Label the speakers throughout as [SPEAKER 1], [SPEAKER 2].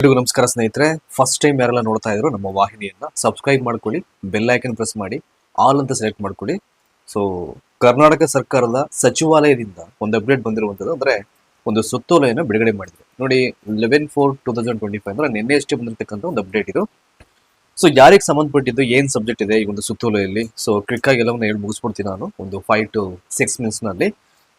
[SPEAKER 1] ಎಲ್ರಿಗೂ ನಮಸ್ಕಾರ ಸ್ನೇಹಿತರೆ. ಫಸ್ಟ್ ಟೈಮ್ ಯಾರೆಲ್ಲ ನೋಡ್ತಾ ಇದ್ರು ನಮ್ಮ ವಾಹಿನಿಯನ್ನ ಸಬ್ಸ್ಕ್ರೈಬ್ ಮಾಡ್ಕೊಳ್ಳಿ ಬೆಲ್ ಐಕನ್ ಪ್ರೆಸ್ ಮಾಡಿ ಆಲ್ ಅಂತ ಸೆಲೆಕ್ಟ್ ಮಾಡ್ಕೊಳ್ಳಿ. ಸೊ ಕರ್ನಾಟಕ ಸರ್ಕಾರದ ಸಚಿವಾಲಯದಿಂದ ಒಂದು ಅಪ್ಡೇಟ್ ಬಂದಿರುವಂಥದ್ದು ಅಂದ್ರೆ ಒಂದು ಸುತ್ತೋಲೆಯನ್ನು ಬಿಡುಗಡೆ ಮಾಡಿದ್ರು. ನೋಡಿ eleven four two thousand twenty five ಅಂದ್ರೆ ನಿನ್ನೆ ಅಷ್ಟೇ ಬಂದಿರತಕ್ಕಂಥ ಒಂದು ಅಪ್ಡೇಟ್ ಇದು. ಸೊ ಯಾರಿಗೆ ಸಂಬಂಧಪಟ್ಟಿದ್ದು, ಏನ್ ಸಬ್ಜೆಕ್ಟ್ ಇದೆ ಈ ಒಂದು ಸುತ್ತೋಲೆಯಲ್ಲಿ? ಸೊ ಕ್ಲಿಕ್ ಆಗಿ ಎಲ್ಲವನ್ನ ಹೇಳಿ ಮುಗಿಸ್ಬಿಡ್ತೀನಿ ನಾನು. ಒಂದು ಫೈವ್ ಟು ಸಿಕ್ಸ್ ಮಿನಿಟ್ಸ್ನಲ್ಲಿ.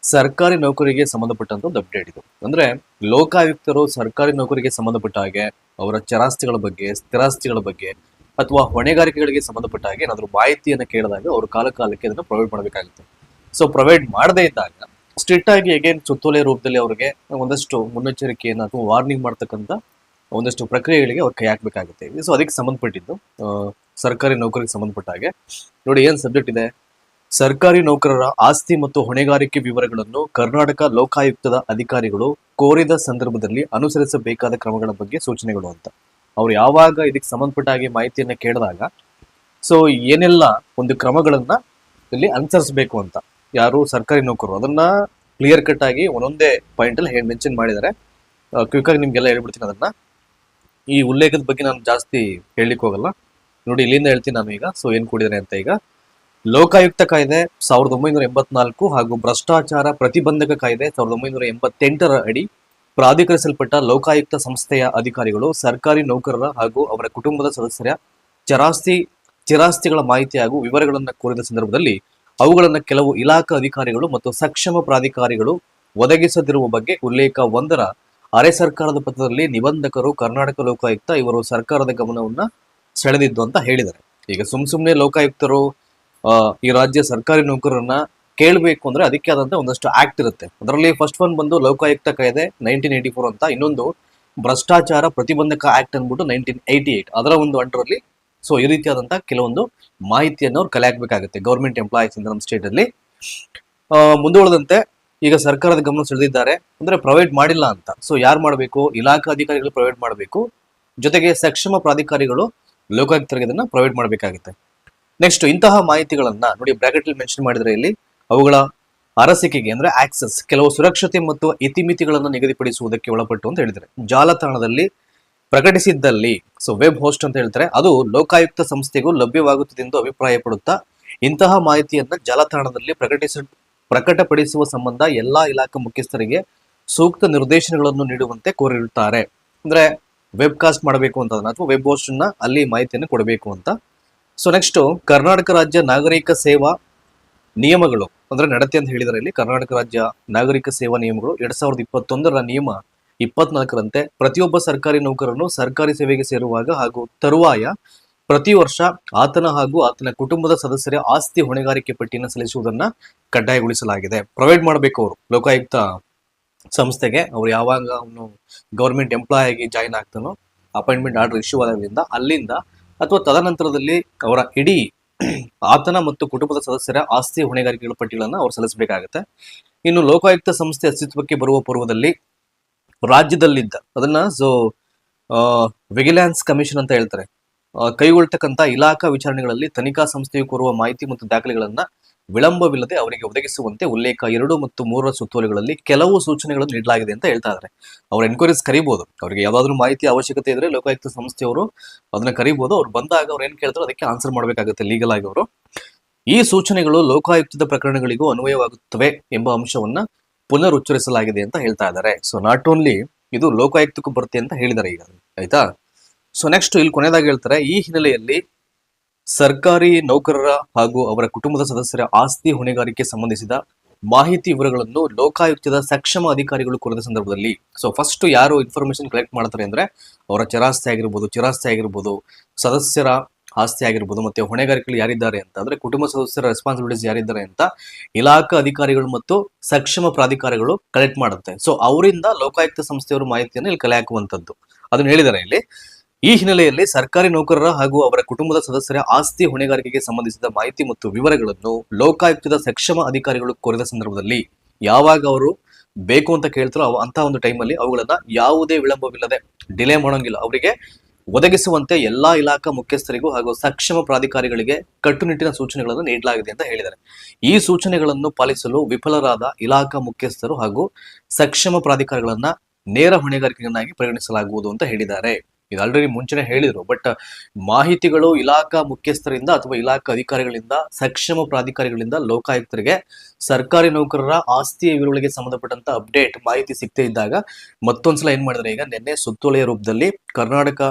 [SPEAKER 1] ಸರ್ಕಾರಿ ನೌಕರಿಗೆ ಸಂಬಂಧಪಟ್ಟಂತ ಒಂದು ಅಪ್ಡೇಟ್ ಇದು. ಅಂದ್ರೆ ಲೋಕಾಯುಕ್ತರು ಸರ್ಕಾರಿ ನೌಕರಿಗೆ ಸಂಬಂಧಪಟ್ಟ ಹಾಗೆ ಅವರ ಚರಾಸ್ತಿಗಳ ಬಗ್ಗೆ, ಸ್ಥಿರಾಸ್ತಿಗಳ ಬಗ್ಗೆ ಅಥವಾ ಹೊಣೆಗಾರಿಕೆಗಳಿಗೆ ಸಂಬಂಧಪಟ್ಟ ಹಾಗೆ ಏನಾದ್ರು ಮಾಹಿತಿಯನ್ನು ಕೇಳಿದಾಗ ಅವರು ಕಾಲ ಕಾಲಕ್ಕೆ ಅದನ್ನ ಪ್ರೊವೈಡ್ ಮಾಡಬೇಕಾಗುತ್ತೆ. ಸೊ ಪ್ರೊವೈಡ್ ಮಾಡದೇ ಇದ್ದಾಗ ಸ್ಟ್ರಿಕ್ಟ್ ಆಗಿ ಅಗೇನ್ ಸುತ್ತೋಲೆ ರೂಪದಲ್ಲಿ ಅವರಿಗೆ ಒಂದಷ್ಟು ಮುನ್ನೆಚ್ಚರಿಕೆಯನ್ನು ಅಥವಾ ವಾರ್ನಿಂಗ್ ಮಾಡ್ತಕ್ಕಂತ ಒಂದಷ್ಟು ಪ್ರಕ್ರಿಯೆಗಳಿಗೆ ಅವ್ರು ಕೈ ಹಾಕ್ಬೇಕಾಗುತ್ತೆ. ಸೊ ಅದಕ್ಕೆ ಸಂಬಂಧಪಟ್ಟಿದ್ದು ಸರ್ಕಾರಿ ನೌಕರಿಗೆ ಸಂಬಂಧಪಟ್ಟ ಹಾಗೆ. ನೋಡಿ ಏನ್ ಸಬ್ಜೆಕ್ಟ್ ಇದೆ? ಸರ್ಕಾರಿ ನೌಕರರ ಆಸ್ತಿ ಮತ್ತು ಹೊಣೆಗಾರಿಕೆ ವಿವರಗಳನ್ನು ಕರ್ನಾಟಕ ಲೋಕಾಯುಕ್ತದ ಅಧಿಕಾರಿಗಳು ಕೋರಿದ ಸಂದರ್ಭದಲ್ಲಿ ಅನುಸರಿಸಬೇಕಾದ ಕ್ರಮಗಳ ಬಗ್ಗೆ ಸೂಚನೆಗಳು ಅಂತ. ಅವ್ರು ಯಾವಾಗ ಇದಕ್ಕೆ ಸಂಬಂಧಪಟ್ಟ ಹಾಗೆ ಮಾಹಿತಿಯನ್ನ ಕೇಳಿದಾಗ ಸೊ ಏನೆಲ್ಲ ಒಂದು ಕ್ರಮಗಳನ್ನ ಇಲ್ಲಿ ಅನುಸರಿಸಬೇಕು ಅಂತ. ಯಾರು ಸರ್ಕಾರಿ ನೌಕರರು, ಅದನ್ನ ಕ್ಲಿಯರ್ ಕಟ್ ಆಗಿ ಒಂದೊಂದೇ ಪಾಯಿಂಟ್ ಅಲ್ಲಿ ಹೇಳಿ ಮೆನ್ಷನ್ ಮಾಡಿದ್ದಾರೆ ಕ್ವಿಕ್ ಆಗಿ ನಿಮ್ಗೆಲ್ಲ ಹೇಳ್ಬಿಡ್ತೀನಿ ಅದನ್ನ. ಈ ಉಲ್ಲೇಖದ ಬಗ್ಗೆ ನಾನು ಜಾಸ್ತಿ ಹೇಳಲಿಕ್ಕೆ ಹೋಗಲ್ಲ. ನೋಡಿ ಇಲ್ಲಿಂದ ಹೇಳ್ತೀನಿ ನಾನು ಈಗ ಸೊ ಏನು ಕೂಡಿದ್ರೆ ಅಂತ ಈಗ. ಲೋಕಾಯುಕ್ತ ಕಾಯ್ದೆ ಸಾವಿರದ ಒಂಬೈನೂರ ಎಂಬತ್ನಾಲ್ಕು ಹಾಗೂ ಭ್ರಷ್ಟಾಚಾರ ಪ್ರತಿಬಂಧಕ ಕಾಯ್ದೆ ಸಾವಿರದ ಒಂಬೈನೂರ ಎಂಬತ್ತೆಂಟರ ಅಡಿ ಪ್ರಾಧಿಕರಿಸಲ್ಪಟ್ಟ ಲೋಕಾಯುಕ್ತ ಸಂಸ್ಥೆಯ ಅಧಿಕಾರಿಗಳು, ಸರ್ಕಾರಿ ನೌಕರರ ಹಾಗೂ ಅವರ ಕುಟುಂಬದ ಸದಸ್ಯರ ಚರಾಸ್ತಿ, ಚಿರಾಸ್ತಿಗಳ ಮಾಹಿತಿ ಹಾಗೂ ವಿವರಗಳನ್ನು ಕೋರಿದ ಸಂದರ್ಭದಲ್ಲಿ ಅವುಗಳನ್ನು ಕೆಲವು ಇಲಾಖಾ ಅಧಿಕಾರಿಗಳು ಮತ್ತು ಸಕ್ಷಮ ಪ್ರಾಧಿಕಾರಿಗಳು ಒದಗಿಸದಿರುವ ಬಗ್ಗೆ ಉಲ್ಲೇಖ ಒಂದರ ಅರೆ ಸರ್ಕಾರದ ಪತ್ರದಲ್ಲಿ ನಿಬಂಧಕರು, ಕರ್ನಾಟಕ ಲೋಕಾಯುಕ್ತ ಇವರು ಸರ್ಕಾರದ ಗಮನವನ್ನ ಸೆಳೆದಿದ್ದು ಅಂತ ಹೇಳಿದರು ಈಗ ಸುಮ್ ಸುಮ್ಮನೆ ಲೋಕಾಯುಕ್ತರು ಈ ರಾಜ್ಯ ಸರ್ಕಾರಿ ನೌಕರರನ್ನ ಕೇಳಬೇಕು ಅಂದ್ರೆ ಅದಕ್ಕೆ ಆದಂತ ಒಂದಷ್ಟು ಆಕ್ಟ್ ಇರುತ್ತೆ. ಅದರಲ್ಲಿ ಫಸ್ಟ್ ಒನ್ ಬಂದು ಲೋಕಾಯುಕ್ತ ಕಾಯ್ದೆ ನೈನ್ಟೀನ್ ಏಯ್ಟಿ ಫೋರ್ ಅಂತ. ಇನ್ನೊಂದು ಭ್ರಷ್ಟಾಚಾರ ಪ್ರತಿಬಂಧಕ ಆಕ್ಟ್ ಅಂದ್ಬಿಟ್ಟು ನೈನ್ಟೀನ್ ಏಯ್ಟಿ ಏಟ್ ಅದರ ಒಂದು ಅಂಡರಲ್ಲಿ ಸೊ ಈ ರೀತಿಯಾದಂತಹ ಕೆಲವೊಂದು ಮಾಹಿತಿಯನ್ನು ಅವ್ರು ಕಲೆ ಬೇಕಾಗುತ್ತೆ ಗೌರ್ಮೆಂಟ್ ಎಂಪ್ಲಾಯೀಸ್ ಇಂದ ನಮ್ಮ ಸ್ಟೇಟ್ ಅಲ್ಲಿ. ಮುಂದುವರೆದಂತೆ ಈಗ ಸರ್ಕಾರದ ಗಮನ ಸೆಳೆದಿದ್ದಾರೆ ಅಂದ್ರೆ ಪ್ರೊವೈಡ್ ಮಾಡಿಲ್ಲ ಅಂತ. ಸೊ ಯಾರು ಮಾಡಬೇಕು? ಇಲಾಖಾ ಅಧಿಕಾರಿಗಳು ಪ್ರೊವೈಡ್ ಮಾಡಬೇಕು. ಜೊತೆಗೆ ಸಕ್ಷಮ ಪ್ರಾಧಿಕಾರಿಗಳು ಲೋಕಾಯುಕ್ತರಿಗೆ ಇದನ್ನ ಪ್ರೊವೈಡ್ ಮಾಡಬೇಕಾಗುತ್ತೆ. ನೆಕ್ಸ್ಟ್ ಇಂತಹ ಮಾಹಿತಿಗಳನ್ನ ನೋಡಿ ಬ್ರಾಕೆಟ್ ಅಲ್ಲಿ ಮೆನ್ಷನ್ ಮಾಡಿದ್ರೆ ಇಲ್ಲಿ ಅವುಗಳ ಅರಸಿಕೆಗೆ ಅಂದ್ರೆ ಆಕ್ಸೆಸ್ ಕೆಲವು ಸುರಕ್ಷತೆ ಮತ್ತು ಇತಿಮಿತಿಗಳನ್ನು ನಿಗದಿಪಡಿಸುವುದಕ್ಕೆ ಒಳಪಟ್ಟು ಅಂತ ಹೇಳಿದರೆ ಜಾಲತಾಣದಲ್ಲಿ ಪ್ರಕಟಿಸಿದ್ದಲ್ಲಿ ಸೊ ವೆಬ್ ಹೋಸ್ಟ್ ಅಂತ ಹೇಳ್ತಾರೆ, ಅದು ಲೋಕಾಯುಕ್ತ ಸಂಸ್ಥೆಗೂ ಲಭ್ಯವಾಗುತ್ತದೆ ಎಂದು ಅಭಿಪ್ರಾಯ ಪಡುತ್ತಾ ಇಂತಹ ಮಾಹಿತಿಯನ್ನ ಜಾಲತಾಣದಲ್ಲಿ ಪ್ರಕಟಿಸ, ಪ್ರಕಟಪಡಿಸುವ ಸಂಬಂಧ ಎಲ್ಲಾ ಇಲಾಖಾ ಮುಖ್ಯಸ್ಥರಿಗೆ ಸೂಕ್ತ ನಿರ್ದೇಶನಗಳನ್ನು ನೀಡುವಂತೆ ಕೋರಿರುತ್ತಾರೆ. ಅಂದ್ರೆ ವೆಬ್ ಕಾಸ್ಟ್ ಮಾಡಬೇಕು ಅಂತ, ಅಥವಾ ವೆಬ್ ಹೋಸ್ಟ್ ಅಲ್ಲಿ ಮಾಹಿತಿಯನ್ನು ಕೊಡಬೇಕು ಅಂತ ಸೊ ನೆಕ್ಸ್ಟ್ ಕರ್ನಾಟಕ ರಾಜ್ಯ ನಾಗರಿಕ ಸೇವಾ ನಿಯಮಗಳು ಅಂದ್ರೆ ನಡತೆ ಅಂತ ಹೇಳಿದರೆ ಇಲ್ಲಿ. ಕರ್ನಾಟಕ ರಾಜ್ಯ ನಾಗರಿಕ ಸೇವಾ ನಿಯಮಗಳು ಎರಡ್ ಸಾವಿರದ ಇಪ್ಪತ್ತೊಂದರ ನಿಯಮ ಇಪ್ಪತ್ನಾಲ್ಕರಂತೆ ಪ್ರತಿಯೊಬ್ಬ ಸರ್ಕಾರಿ ನೌಕರನು ಸರ್ಕಾರಿ ಸೇವೆಗೆ ಸೇರುವಾಗ ಹಾಗೂ ತರುವಾಯ ಪ್ರತಿ ವರ್ಷ ಆತನ ಹಾಗೂ ಆತನ ಕುಟುಂಬದ ಸದಸ್ಯರ ಆಸ್ತಿ ಹೊಣೆಗಾರಿಕೆ ಪಟ್ಟಿಯನ್ನು ಸಲ್ಲಿಸುವುದನ್ನ ಕಡ್ಡಾಯಗೊಳಿಸಲಾಗಿದೆ. ಪ್ರೊವೈಡ್ ಮಾಡಬೇಕು ಅವರು. ಲೋಕಾಯುಕ್ತ ಸಂಸ್ಥೆಗೆ ಅವರು ಯಾವಾಗ ಅವನು ಗೌರ್ಮೆಂಟ್ ಎಂಪ್ಲಾಯ್ ಆಗಿ ಜಾಯಿನ್ ಆಗ್ತಾನೋ ಅಪಾಯಿಂಟ್ಮೆಂಟ್ ಆರ್ಡರ್ ಇಶ್ಯೂ ಆದ್ರಿಂದ ಅಲ್ಲಿಂದ ಅಥವಾ ತದನಂತರದಲ್ಲಿ ಅವರ ಇಡೀ ಆತನ ಮತ್ತು ಕುಟುಂಬದ ಸದಸ್ಯರ ಆಸ್ತಿ ಹೊಣೆಗಾರಿಕೆಗಳ ಪಟ್ಟಿಗಳನ್ನು ಅವರು ಸಲ್ಲಿಸಬೇಕಾಗುತ್ತೆ. ಇನ್ನು ಲೋಕಾಯುಕ್ತ ಸಂಸ್ಥೆ ಅಸ್ತಿತ್ವಕ್ಕೆ ಬರುವ ಪೂರ್ವದಲ್ಲಿ ರಾಜ್ಯದಲ್ಲಿದ್ದ ಅದನ್ನ ಸೊ ವಿಜಿಲೆನ್ಸ್ ಕಮಿಷನ್ ಅಂತ ಹೇಳ್ತಾರೆ. ಕೈಗೊಳ್ತಕ್ಕಂಥ ಇಲಾಖಾ ವಿಚಾರಣೆಗಳಲ್ಲಿ ತನಿಖಾ ಸಂಸ್ಥೆಯು ಕೋರುವ ಮಾಹಿತಿ ಮತ್ತು ದಾಖಲೆಗಳನ್ನ ವಿಳಂಬವಿಲ್ಲದೆ ಅವರಿಗೆ ಒದಗಿಸುವಂತೆ ಉಲ್ಲೇಖ ಎರಡು ಮತ್ತು ಮೂರರ ಸುತ್ತೋಲೆಗಳಲ್ಲಿ ಕೆಲವು ಸೂಚನೆಗಳನ್ನು ನೀಡಲಾಗಿದೆ ಅಂತ ಹೇಳ್ತಾ ಇದ್ದಾರೆ ಅವ್ರ ಎನ್ಕ್ವೈರೀಸ್ ಕರಿಬಹುದು ಅವರಿಗೆ ಯಾವ್ದಾದ್ರು ಮಾಹಿತಿ ಅವಶ್ಯಕತೆ ಇದ್ರೆ ಲೋಕಾಯುಕ್ತ ಸಂಸ್ಥೆಯವರು ಅದನ್ನ ಕರಿಬಹುದು ಅವ್ರು ಬಂದಾಗ ಅವ್ರು ಏನ್ ಕೇಳ್ತಾರೋ ಅದಕ್ಕೆ ಆನ್ಸರ್ ಮಾಡಬೇಕಾಗುತ್ತೆ ಲೀಗಲ್ ಆಗಿ ಅವರು. ಈ ಸೂಚನೆಗಳು ಲೋಕಾಯುಕ್ತದ ಪ್ರಕರಣಗಳಿಗೂ ಅನ್ವಯವಾಗುತ್ತವೆ ಎಂಬ ಅಂಶವನ್ನ ಪುನರ್ ಉಚ್ಚರಿಸಲಾಗಿದೆ ಅಂತ ಹೇಳ್ತಾ ಇದ್ದಾರೆ ಸೊ ನಾಟ್ ಓನ್ಲಿ ಇದು ಲೋಕಾಯುಕ್ತಕ್ಕೂ ಬರುತ್ತೆ ಅಂತ ಹೇಳಿದ್ದಾರೆ ಈಗ. ಆಯ್ತಾ? ಸೊ ನೆಕ್ಸ್ಟ್ ಇಲ್ಲಿ ಕೊನೆಯದಾಗಿ ಹೇಳ್ತಾರೆ, ಈ ಹಿನ್ನೆಲೆಯಲ್ಲಿ ಸರ್ಕಾರಿ ನೌಕರರ ಹಾಗೂ ಅವರ ಕುಟುಂಬದ ಸದಸ್ಯರ ಆಸ್ತಿ ಹೊಣೆಗಾರಿಕೆ ಸಂಬಂಧಿಸಿದ ಮಾಹಿತಿ ವಿವರಗಳನ್ನು ಲೋಕಾಯುಕ್ತದ ಸಕ್ಷಮ ಅಧಿಕಾರಿಗಳು ಕೊರದ ಸಂದರ್ಭದಲ್ಲಿ ಸೊ ಫಸ್ಟ್ ಯಾರು ಇನ್ಫಾರ್ಮೇಶನ್ ಕಲೆಕ್ಟ್ ಮಾಡ್ತಾರೆ ಅಂದ್ರೆ ಅವರ ಚರಾಸ್ತಿ ಆಗಿರ್ಬೋದು, ಚಿರಾಸ್ತಿ ಆಗಿರ್ಬೋದು, ಸದಸ್ಯರ ಆಸ್ತಿ ಆಗಿರ್ಬೋದು, ಮತ್ತೆ ಹೊಣೆಗಾರಿಕೆಗಳು ಯಾರಿದ್ದಾರೆ ಅಂತ ಅಂದ್ರೆ ಕುಟುಂಬ ಸದಸ್ಯರ ರೆಸ್ಪಾನ್ಸಿಬಿಲಿಟೀಸ್ ಯಾರಿದ್ದಾರೆ ಅಂತ ಇಲಾಖಾ ಅಧಿಕಾರಿಗಳು ಮತ್ತು ಸಕ್ಷಮ ಪ್ರಾಧಿಕಾರಗಳು ಕಲೆಕ್ಟ್ ಮಾಡುತ್ತೆ. ಸೊ ಅವರಿಂದ ಲೋಕಾಯುಕ್ತ ಸಂಸ್ಥೆಯವರು ಮಾಹಿತಿಯನ್ನು ಇಲ್ಲಿ ಕಲೆ ಹಾಕುವಂತದ್ದು ಅದನ್ನ ಹೇಳಿದ್ದಾರೆ ಇಲ್ಲಿ. ಈ ಹಿನ್ನೆಲೆಯಲ್ಲಿ ಸರ್ಕಾರಿ ನೌಕರರ ಹಾಗೂ ಅವರ ಕುಟುಂಬದ ಸದಸ್ಯರ ಆಸ್ತಿ ಹೊಣೆಗಾರಿಕೆಗೆ ಸಂಬಂಧಿಸಿದ ಮಾಹಿತಿ ಮತ್ತು ವಿವರಗಳನ್ನು ಲೋಕಾಯುಕ್ತದ ಸಕ್ಷಮ ಅಧಿಕಾರಿಗಳು ಕೋರಿದ ಸಂದರ್ಭದಲ್ಲಿ ಯಾವಾಗ ಅವರು ಬೇಕು ಅಂತ ಕೇಳ್ತಾರೋ ಅಂತ ಒಂದು ಟೈಮಲ್ಲಿ ಅವುಗಳನ್ನ ಯಾವುದೇ ವಿಳಂಬವಿಲ್ಲದೆ ಡಿಲೇ ಮಾಡೋಂಗಿಲ್ಲ. ಅವರಿಗೆ ಒದಗಿಸುವಂತೆ ಎಲ್ಲಾ ಇಲಾಖಾ ಮುಖ್ಯಸ್ಥರಿಗೂ ಹಾಗೂ ಸಕ್ಷಮ ಪ್ರಾಧಿಕಾರಿಗಳಿಗೆ ಕಟ್ಟುನಿಟ್ಟಿನ ಸೂಚನೆಗಳನ್ನು ನೀಡಲಾಗಿದೆ ಅಂತ ಹೇಳಿದ್ದಾರೆ. ಈ ಸೂಚನೆಗಳನ್ನು ಪಾಲಿಸಲು ವಿಫಲರಾದ ಇಲಾಖಾ ಮುಖ್ಯಸ್ಥರು ಹಾಗೂ ಸಕ್ಷಮ ಪ್ರಾಧಿಕಾರಿಗಳನ್ನ ನೇರ ಹೊಣೆಗಾರಿಕೆಯನ್ನಾಗಿ ಪರಿಗಣಿಸಲಾಗುವುದು ಅಂತ ಹೇಳಿದ್ದಾರೆ. ಇದು ಆಲ್ರೆಡಿ ಮುಂಚೆನೆ ಹೇಳಿದ್ರು. ಬಟ್ ಮಾಹಿತಿಗಳು ಇಲಾಖಾ ಮುಖ್ಯಸ್ಥರಿಂದ ಅಥವಾ ಇಲಾಖಾ ಅಧಿಕಾರಿಗಳಿಂದ, ಸಕ್ಷಮ ಪ್ರಾಧಿಕಾರಿಗಳಿಂದ, ಲೋಕಾಯುಕ್ತರಿಗೆ, ಸರ್ಕಾರಿ ನೌಕರರ ಆಸ್ತಿಯ ವಿವರಗಳಿಗೆ ಸಂಬಂಧಪಟ್ಟಂತ ಅಪ್ಡೇಟ್ ಮಾಹಿತಿ ಸಿಗ್ತಾ ಇದ್ದಾಗ ಮತ್ತೊಂದ್ಸಲ ಏನ್ ಮಾಡಿದ್ರೆ ಈಗ ನಿನ್ನೆ ಸುತ್ತೋಲೆಯ ರೂಪದಲ್ಲಿ ಕರ್ನಾಟಕ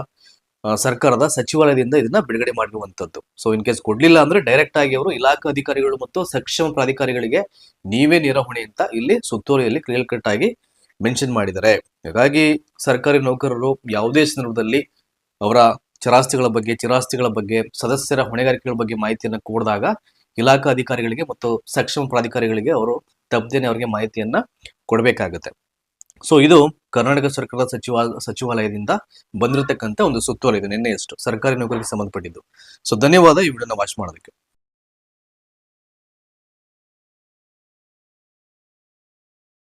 [SPEAKER 1] ಸರ್ಕಾರದ ಸಚಿವಾಲಯದಿಂದ ಇದನ್ನ ಬಿಡುಗಡೆ ಮಾಡಿರುವಂತದ್ದು. ಸೊ ಇನ್ ಕೇಸ್ ಕೊಡ್ಲಿಲ್ಲ ಅಂದ್ರೆ ಡೈರೆಕ್ಟ್ ಆಗಿ ಅವರು ಇಲಾಖಾ ಅಧಿಕಾರಿಗಳು ಮತ್ತು ಸಕ್ಷಮ ಪ್ರಾಧಿಕಾರಿಗಳಿಗೆ ನೀವೇ ನಿರ್ವಹಣೆ ಹೊಣೆ ಅಂತ ಇಲ್ಲಿ ಸುತ್ತೋಲೆಯಲ್ಲಿ ಕ್ಲಿಯರ್ ಕಟ್ ಆಗಿ ಮೆನ್ಷನ್ ಮಾಡಿದ್ದಾರೆ. ಹಾಗಾಗಿ ಸರ್ಕಾರಿ ನೌಕರರು ಯಾವುದೇ ಸಂದರ್ಭದಲ್ಲಿ ಅವರ ಚರಾಸ್ತಿಗಳ ಬಗ್ಗೆ, ಚಿರಾಸ್ತಿಗಳ ಬಗ್ಗೆ, ಸದಸ್ಯರ ಹೊಣೆಗಾರಿಕೆಗಳ ಬಗ್ಗೆ ಮಾಹಿತಿಯನ್ನು ಕೊಡಿದಾಗ ಇಲಾಖಾ ಅಧಿಕಾರಿಗಳಿಗೆ ಮತ್ತು ಸಕ್ಷಮ ಪ್ರಾಧಿಕಾರಿಗಳಿಗೆ ಅವರು ತಪ್ಪದೇನೆ ಅವರಿಗೆ ಮಾಹಿತಿಯನ್ನ ಕೊಡಬೇಕಾಗುತ್ತೆ. ಸೊ ಇದು ಕರ್ನಾಟಕ ಸರ್ಕಾರದ ಸಚಿವ, ಸಚಿವಾಲಯದಿಂದ ಬಂದಿರತಕ್ಕಂತ ಒಂದು ಸುತ್ತೋಲೆ ಇದೆ ನಿನ್ನೆಯಷ್ಟು ಸರ್ಕಾರಿ ನೌಕರಿಗೆ ಸಂಬಂಧಪಟ್ಟಿದ್ದು. ಸೊ ಧನ್ಯವಾದ ಈ ವಿಡಿಯೋನ ವಾಚ್ ಮಾಡೋದಕ್ಕೆ.